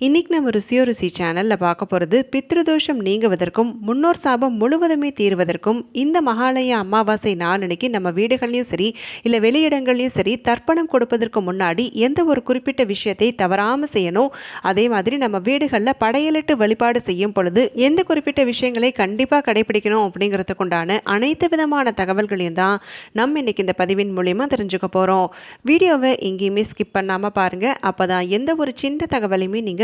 இன்னைக்கு நம்ம ருசியோ ருசி சேனலில் பார்க்க போகிறது பித்ருதோஷம் நீங்குவதற்கும் முன்னோர் சாபம் முழுவதுமே தீர்வதற்கும் இந்த மகாலய அமாவாசை நாளன்னைக்கு நம்ம வீடுகள்லையும் சரி இல்லை வெளியிடங்கள்லையும் சரி தர்ப்பணம் கொடுப்பதற்கு முன்னாடி எந்த ஒரு குறிப்பிட்ட விஷயத்தை தவறாமல் செய்யணும் அதே மாதிரி நம்ம வீடுகளில் படையலிட்டு வழிபாடு செய்யும் பொழுது எந்த குறிப்பிட்ட விஷயங்களை கண்டிப்பாக கடைபிடிக்கணும் அப்படிங்கிறதுக்குண்டான அனைத்து விதமான தகவல்களையும் தான் நம்ம இன்னைக்கு இந்த பதிவின் மூலியமாக தெரிஞ்சுக்க போகிறோம் வீடியோவை எங்கேயுமே ஸ்கிப் பண்ணாமல் பாருங்கள் அப்போ தான் எந்த ஒரு சின்ன தகவலையுமே நீங்கள்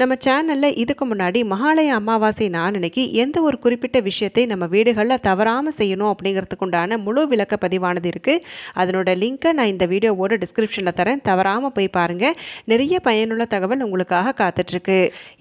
நம்ம சேனலில் இதுக்கு முன்னாடி மகாலய அமாவாசை நாளன்னைக்கு எந்த ஒரு குறிப்பிட்ட விஷயத்தை நம்ம வீடுகளில் தவறாமல் செய்யணும் அப்படிங்கிறதுக்குண்டான முழு விளக்க பதிவானது இருக்குது அதனோட லிங்க்கை நான் இந்த வீடியோவோட டிஸ்கிரிப்ஷனில் தரேன். தவறாமல் போய் பாருங்கள் நிறைய பயனுள்ள தகவல் உங்களுக்காக காத்துட்ருக்கு.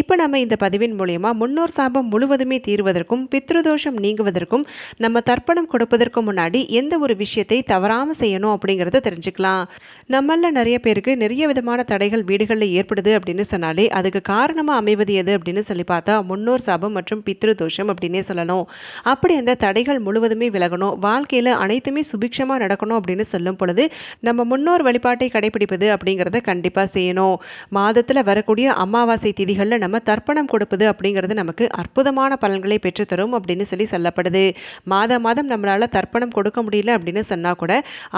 இப்போ நம்ம இந்த பதிவின் மூலயமா முன்னோர் சாபம் முழுவதுமே தீர்வதற்கும் பித்ருதோஷம் நீங்குவதற்கும் நம்ம தர்ப்பணம் கொடுப்பதற்கு முன்னாடி எந்த ஒரு விஷயத்தை தவறாமல் செய்யணும் அப்படிங்கிறத தெரிஞ்சுக்கலாம். நம்மள நிறைய பேருக்கு நிறைய விதமான தடைகள் வீடுகளில் ஏற்படுது அப்படின்னு சொன்னாலே அதுக்கு காரணமாக அமைவது எது அப்படின்னு சொல்லி பார்த்தா முன்னோர் சாபம் மற்றும் பித்ரு தோஷம் அப்படின்னே சொல்லணும். அப்படி அந்த தடைகள் முழுவதுமே விலகணும். வாழ்க்கையில் அனைத்துமே சுபிக்ஷமாக நடக்கணும் அப்படின்னு சொல்லும் பொழுது நம்ம முன்னோர் வழிபாட்டை கடைபிடிப்பது அப்படிங்கிறத கண்டிப்பாக செய்யணும். மாதத்தில் வரக்கூடிய அமாவாசை திதிகளில் நம்ம தர்ப்பணம் கொடுப்பது அப்படிங்கிறது நமக்கு அற்புதமான பலன்களை பெற்றுத்தரும் அப்படின்னு சொல்லி சொல்லப்படுது. மாதம் மாதம் நம்மளால் தர்ப்பணம் கொடுக்க முடியல அப்படின்னு சொன்னால் கூட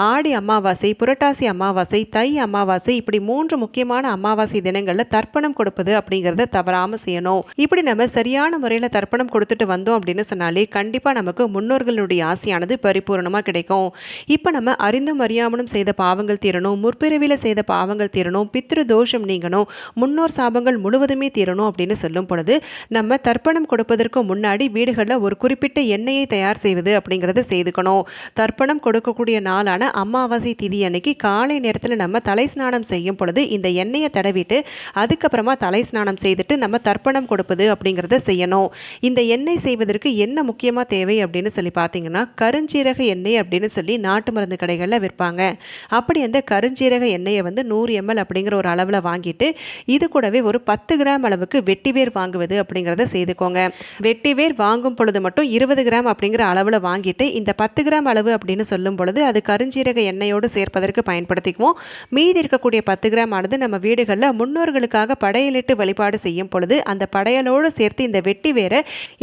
ஆடி அமாவாசை புரட்டாசி அமாவாசை தை அமாவாசை இப்படி மூன்று முக்கியமான அமாவாசை தினங்களில் தர்ப்பணம் கொடுப்பது அப்படிங்கிறத தவறாமல் செய்யணும். இப்படி நம்ம சரியான முறையில் தர்ப்பணம் கொடுத்துட்டு வந்தோம் அப்படின்னு சொன்னாலே கண்டிப்பாக நமக்கு முன்னோர்களுடைய ஆசையானது பரிபூர்ணமாக கிடைக்கும். இப்போ நம்ம அறிந்தும் அறியாமலும் செய்த பாவங்கள் தீரணும் முற்பிறவியில் செய்த பாவங்கள் தீரணும் பித்ரு தோஷம் நீங்கணும் முன்னோர் சாபங்கள் முழுவதுமே தீரணும் அப்படின்னு சொல்லும் பொழுது நம்ம தர்ப்பணம் கொடுப்பதற்கு முன்னாடி வீடுகளில் ஒரு குறிப்பிட்ட எண்ணெயை தயார் செய்வது அப்படிங்கிறத செய்துக்கணும். தர்ப்பணம் கொடுக்கக்கூடிய நாளான அமாவாசை திதி அன்னைக்கு காலை நேரத்தில் நம்ம தலை ஸ்நானம் செய்யும் பொழுது இந்த எண்ணெயை தடவிட்டு அதுக்கப்புறமா தலை ஸ்நானம் செய்துட்டு நம்ம தர்ப்பணம் கொடுப்பது அப்படிங்கிறத செய்யணும். இந்த எண்ணெய் செய்வதற்கு என்ன முக்கியமாக தேவை அப்படின்னு சொல்லி பார்த்தீங்கன்னா கருஞ்சீரக எண்ணெய் அப்படின்னு சொல்லி நாட்டு மருந்து கடைகளில் விற்பாங்க. அப்படி அந்த கருஞ்சீரக எண்ணெயை வந்து நூறு எம்எல் அப்படிங்கிற ஒரு அளவில் வாங்கிட்டு இது கூடவே ஒரு பத்து கிராம் அளவுக்கு வெட்டிவேர் வாங்குவது அப்படிங்கிறத செய்துக்கோங்க. வெட்டிவேர் வாங்கும் பொழுது மட்டும் இருபது கிராம் அப்படிங்கிற அளவில் வாங்கிட்டு இந்த பத்து கிராம் அளவு அப்படின்னு சொல்லும் பொழுது அது கருஞ்சீரக எண்ணெயோடு சேர்ப்பதற்கு பயன்படுத்திக்குவோம். மீதி இருக்கக்கூடிய பத்து கிராம் ஆனது நம்ம வீடுகளில் முன்னோர்களுக்காக படையலிட்டு வழிபாடு செய்யும் பொழுது அந்த படையலோடு சேர்த்து இந்த வெட்டி வேற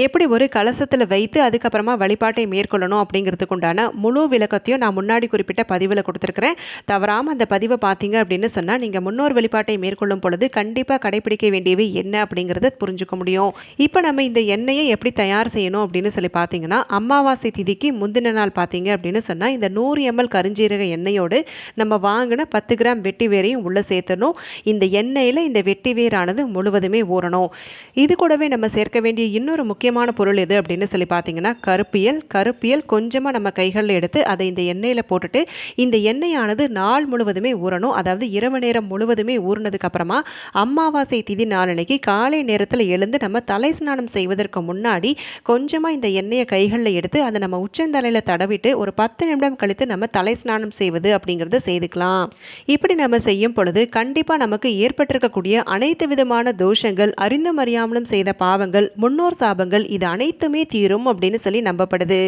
எப்படி ஒரு கலசத்தில் வைத்து அதுக்கப்புறமா வழிபாட்டை மேற்கொள்ளணும் அப்படிங்கிறதுக்கு உண்டான முழு விளக்கத்தையும் நான் முன்னாடி குறிப்பிட்ட பதிவில் கொடுத்துருக்குறேன். தவறாமல் அந்த பதிவை பார்த்தீங்க அப்படின்னு சொன்னால் நீங்கள் முன்னோர் வழிபாட்டை மேற்கொள்ளும் பொழுது கண்டிப்பாக கடைபிடிக்க வேண்டியவை என்ன அப்படிங்கிறத புரிஞ்சுக்க முடியும். இப்போ நம்ம இந்த எண்ணெயை எப்படி தயார் செய்யணும் அப்படின்னு சொல்லி பார்த்தீங்கன்னா அமாவாசை திதிக்கு முந்தின நாள் பார்த்தீங்க அப்படின்னு சொன்னால் இந்த நூறு எம்எல் கருஞ்சீரக எண்ணெயோடு நம்ம வாங்கின பத்து கிராம் வெட்டி வேரையும் உள்ளே சேர்த்தணும் இந்த எண்ணெயில் இந்த வெட்டி வேரானது முழுவதுமே ஊறணும். இது கூடவே நம்ம சேர்க்க வேண்டிய இன்னொரு முக்கியமான பொருள் எது அப்படின்னு சொல்லி பார்த்தீங்கன்னா கருப்பியல். கருப்பியல் கொஞ்சமாக நம்ம கைகளில் எடுத்து அதை இந்த எண்ணெயில் போட்டுட்டு இந்த எண்ணெயானது நாள் முழுவதுமே ஊறணும். அதாவது இரவு நேரம் முழுவதுமே ஊறினதுக்கு அப்புறமா அமாவாசை திதி நாளனைக்கு காலை நேரத்தில் எழுந்து நம்ம தலை ஸ்நானம் செய்வதற்கு முன்னாடி கொஞ்சமாக இந்த எண்ணெயை கைகளில் எடுத்து அதை நம்ம உச்சந்தலையில் தடவிட்டு ஒரு பத்து நிமிடம் கழித்து நம்ம தலை ஸ்நானம் செய்வது அப்படிங்கிறத செய்துக்கலாம். இப்படி நம்ம செய்யும் பொழுது கண்டிப்பாக நமக்கு ஏற்பட்டிருக்கக்கூடிய அனைத்து வித விதமான தோஷங்கள் அறிந்தும் அறியாமலும் செய்த பாவங்கள் முன்னோர் சாபங்கள் இது அனைத்துமே தீரும் அப்படின்னு சொல்லி நம்பப்படுது.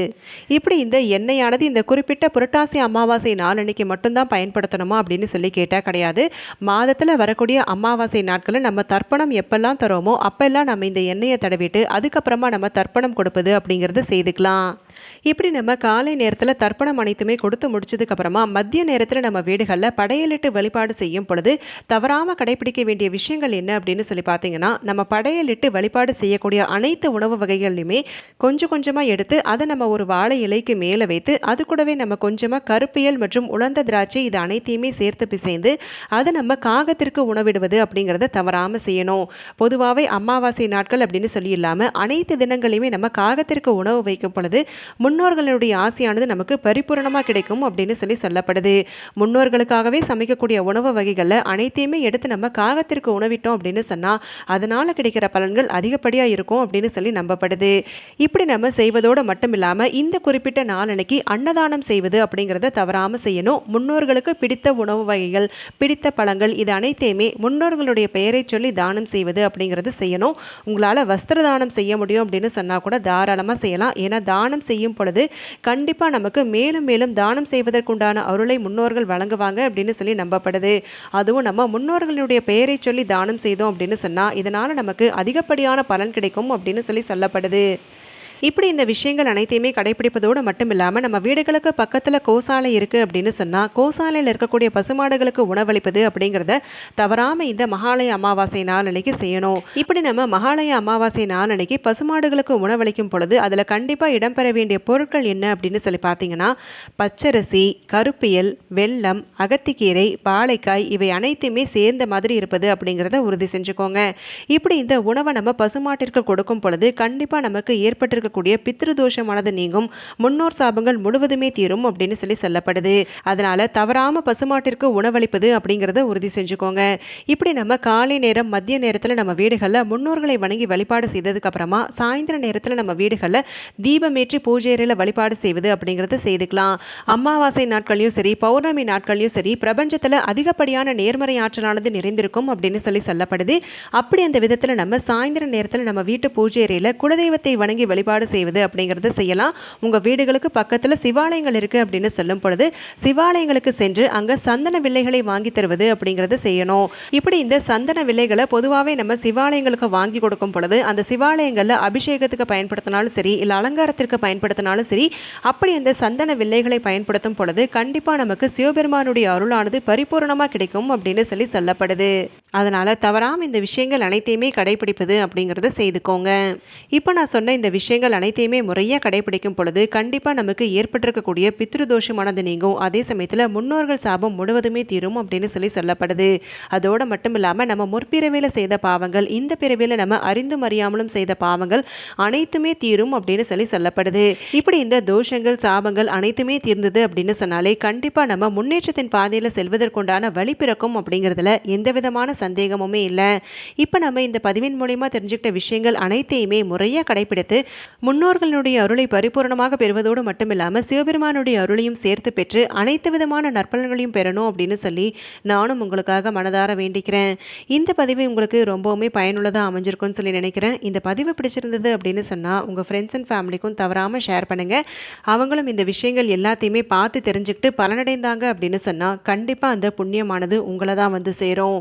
இப்படி இந்த எண்ணெயானது இந்த குறிப்பிட்ட புரட்டாசி அமாவாசை நாளன்னைக்கு மட்டும்தான் பயன்படுத்தணுமா அப்படின்னு சொல்லி கேட்டால் கிடையாது. மாதத்தில் வரக்கூடிய அமாவாசை நாட்களில் நம்ம தர்ப்பணம் எப்பெல்லாம் தரோமோ அப்பெல்லாம் நம்ம இந்த எண்ணெயை தடவிட்டு அதுக்கப்புறமா நம்ம தர்ப்பணம் கொடுப்பது அப்படிங்கிறத செய்துக்கலாம். இப்படி நம்ம காலை நேரத்தில் தர்ப்பணம் அனைத்துமே கொடுத்து முடிச்சதுக்கு அப்புறமா மத்திய நேரத்தில் நம்ம வீடுகளில் படையலிட்டு வழிபாடு செய்யும் பொழுது தவறாமல் கடைபிடிக்க வேண்டிய விஷயங்கள் என்ன அப்படின்னு சொல்லி பார்த்தீங்கன்னா நம்ம படையலிட்டு வழிபாடு செய்யக்கூடிய அனைத்து உணவு வகைகள்லையுமே கொஞ்சம் கொஞ்சமாக எடுத்து அதை நம்ம ஒரு வாழை இலைக்கு மேலே வைத்து அது கூடவே நம்ம கொஞ்சமாக கருப்பியல் மற்றும் உலர்ந்த திராட்சை இது அனைத்தையுமே சேர்த்து பிசைந்து அதை நம்ம காகத்திற்கு உணவிடுவது அப்படிங்கிறத தவறாமல் செய்யணும். பொதுவாகவே அமாவாசை நாட்கள் அப்படின்னு சொல்லி இல்லாமல் அனைத்து தினங்களையுமே நம்ம காகத்திற்கு உணவு வைக்கும் பொழுது முன்னோர்களுடைய ஆசையானது நமக்கு பரிபூரணமாக கிடைக்கும் அப்படின்னு சொல்லி சொல்லப்படுது. முன்னோர்களுக்காகவே சமைக்கக்கூடிய உணவு வகைகளில் அனைத்தையுமே எடுத்து நம்ம காகத்திற்கு உணவிட்டோம் அப்படின்னு சொன்னால் அதனால் கிடைக்கிற பலன்கள் அதிகப்படியாக இருக்கும் அப்படின்னு சொல்லி நம்பப்படுது. இப்படி நம்ம செய்வதோடு மட்டும் இல்லாமல் இந்த குறிப்பிட்ட நாளனைக்கு அன்னதானம் செய்வது அப்படிங்கிறத தவறாமல் செய்யணும். முன்னோர்களுக்கு பிடித்த உணவு வகைகள் பிடித்த பழங்கள் இது அனைத்தையுமே முன்னோர்களுடைய பெயரை சொல்லி தானம் செய்வது அப்படிங்கிறது செய்யணும். உங்களால் வஸ்திர தானம் செய்ய முடியும் அப்படின்னு சொன்னால் கூட தாராளமாக செய்யலாம். ஏன்னா தானம் செய்யும் பொழுது கண்டிப்பாக நமக்கு மேலும் மேலும் தானம் செய்வதற்குண்டான அருளை முன்னோர்கள் வழங்குவாங்க அப்படின்னு சொல்லி நம்பப்படுது. அதுவும் நம்ம முன்னோர்களுடைய பெயரை சொல்லி தானம் செய்தோம் அப்படின்னு சொன்னால் இதனால் நமக்கு அதிகப்படியான பலன் கிடைக்கும் அப்படின்னு சொல்லி சொல்லப்படுது. இப்படி இந்த விஷயங்கள் அனைத்தையுமே கடைபிடிப்பதோடு மட்டும் இல்லாமல் நம்ம வீடுகளுக்கு பக்கத்தில் கோசாலை இருக்குது அப்படின்னு சொன்னால் கோசாலையில் இருக்கக்கூடிய பசுமாடுகளுக்கு உணவளிப்பது அப்படிங்கிறத தவறாமல் இந்த மகாலய அமாவாசை நாள் அன்னைக்கு செய்யணும். இப்படி நம்ம மகாலய அமாவாசை நாள் அன்னைக்கு பசுமாடுகளுக்கு உணவளிக்கும் பொழுது அதில் கண்டிப்பாக இடம்பெற வேண்டிய பொருட்கள் என்ன அப்படின்னு சொல்லி பார்த்தீங்கன்னா பச்சரிசி கருப்பியல் வெல்லம் அகத்திக்கீரை பாலைக்காய் இவை அனைத்துமே சேர்ந்த மாதிரி இருப்பது அப்படிங்கிறத உறுதி செஞ்சுக்கோங்க. இப்படி இந்த உணவை நம்ம பசுமாட்டிற்கு கொடுக்கும் பொழுது கண்டிப்பாக நமக்கு ஏற்பட்டிருக்க இருக்கக்கூடிய பித்ருதோஷமானது நீங்கும். முன்னோர் சாபங்கள் முழுவதுமே தீரும் அப்படின்னு சொல்லி சொல்லப்படுது. அதனால தவறாம பசுமாட்டிற்கு உணவளிப்பது அப்படிங்கிறத உறுதி செஞ்சுக்கோங்க. இப்படி நம்ம காலை நேரம் மதிய நேரத்தில் நம்ம வீடுகளில் முன்னோர்களை வணங்கி வழிபாடு செய்ததுக்கு அப்புறமா சாயந்தர நேரத்தில் நம்ம வீடுகளில் தீபமேற்றி பூஜையில் வழிபாடு செய்வது அப்படிங்கறத செய்துக்கலாம். அமாவாசை நாட்களையும் சரி பௌர்ணமி நாட்களையும் சரி பிரபஞ்சத்தில் அதிகப்படியான நேர்மறை ஆற்றலானது நிறைந்திருக்கும் அப்படின்னு சொல்லி சொல்லப்படுது. அப்படி அந்த விதத்தில் நம்ம சாயந்தர நேரத்தில் நம்ம வீட்டு பூஜை அறையில் குலதெய்வத்தை வணங்கி வழிபாடு வழிபாடு செய்வது அப்படிங்கிறத செய்யலாம். உங்கள் வீடுகளுக்கு பக்கத்தில் சிவாலயங்கள் இருக்குது அப்படின்னு சொல்லும் பொழுது சிவாலயங்களுக்கு சென்று அங்கே சந்தன வில்லைகளை வாங்கி தருவது அப்படிங்கிறத செய்யணும். இப்படி இந்த சந்தன வில்லைகளை பொதுவாகவே நம்ம சிவாலயங்களுக்கு வாங்கி கொடுக்கும் பொழுது அந்த சிவாலயங்களில் அபிஷேகத்துக்கு பயன்படுத்தினாலும் சரி இல்லை அலங்காரத்திற்கு பயன்படுத்தினாலும் சரி அப்படி அந்த சந்தன வில்லைகளை பயன்படுத்தும் பொழுது கண்டிப்பாக நமக்கு சிவபெருமானுடைய அருளானது பரிபூர்ணமாக கிடைக்கும் அப்படின்னு சொல்லி சொல்லப்படுது. அதனால் தவறாமல் இந்த விஷயங்கள் அனைத்தையுமே கடைபிடிப்பது அப்படிங்கிறத செய்துக்கோங்க. இப்போ நான் சொன்ன இந்த விஷயங்கள் அனைத்தையுமே முறையாக கடைபிடிக்கும் பொழுது கண்டிப்பாக நமக்கு ஏற்பட்டிருக்கக்கூடிய பித்ருதோஷமானது நீங்கும். அதே சமயத்தில் முன்னோர்கள் சாபம் முழுவதுமே தீரும் அப்படின்னு சொல்லி சொல்லப்படுது. அதோடு மட்டும் இல்லாமல் நம்ம முற்பிறவியில் செய்த பாவங்கள் இந்த பிறவியில் நம்ம அறிந்தும் அறியாமலும் செய்த பாவங்கள் அனைத்துமே தீரும் அப்படின்னு சொல்லி சொல்லப்படுது. இப்படி இந்த தோஷங்கள் சாபங்கள் அனைத்துமே தீர்ந்தது அப்படின்னு சொன்னாலே கண்டிப்பாக நம்ம முன்னேற்றத்தின் பாதையில் செல்வதற்குண்டான வழி பிறக்கும் அப்படிங்கிறதுல எந்த விதமான சந்தேகமுமே இல்லை. இப்போ நம்ம இந்த பதிவின் மூலயமா தெரிஞ்சுக்கிட்ட விஷயங்கள் அனைத்தையுமே முறையாக கடைபிடித்து முன்னோர்களுடைய அருளை பரிபூர்ணமாக பெறுவதோடு மட்டும் இல்லாமல் சிவபெருமானுடைய அருளையும் சேர்த்து பெற்று அனைத்து விதமான நற்பலன்களையும் பெறணும் அப்படின்னு சொல்லி நானும் உங்களுக்காக மனதார வேண்டிக்கிறேன். இந்த பதிவு உங்களுக்கு ரொம்பவுமே பயனுள்ளதாக அமைஞ்சிருக்கும்னு சொல்லி நினைக்கிறேன். இந்த பதிவு பிடிச்சிருந்தது அப்படின்னு சொன்னால் உங்கள் ஃப்ரெண்ட்ஸ் அண்ட் ஃபேமிலிக்கும் தவறாமல் ஷேர் பண்ணுங்கள் அவங்களும் இந்த விஷயங்கள் எல்லாத்தையுமே பார்த்து தெரிஞ்சுக்கிட்டு பலனடைந்தாங்க அப்படின்னு சொன்னால் கண்டிப்பாக அந்த புண்ணியமானது உங்களை தான் வந்து சேரும்.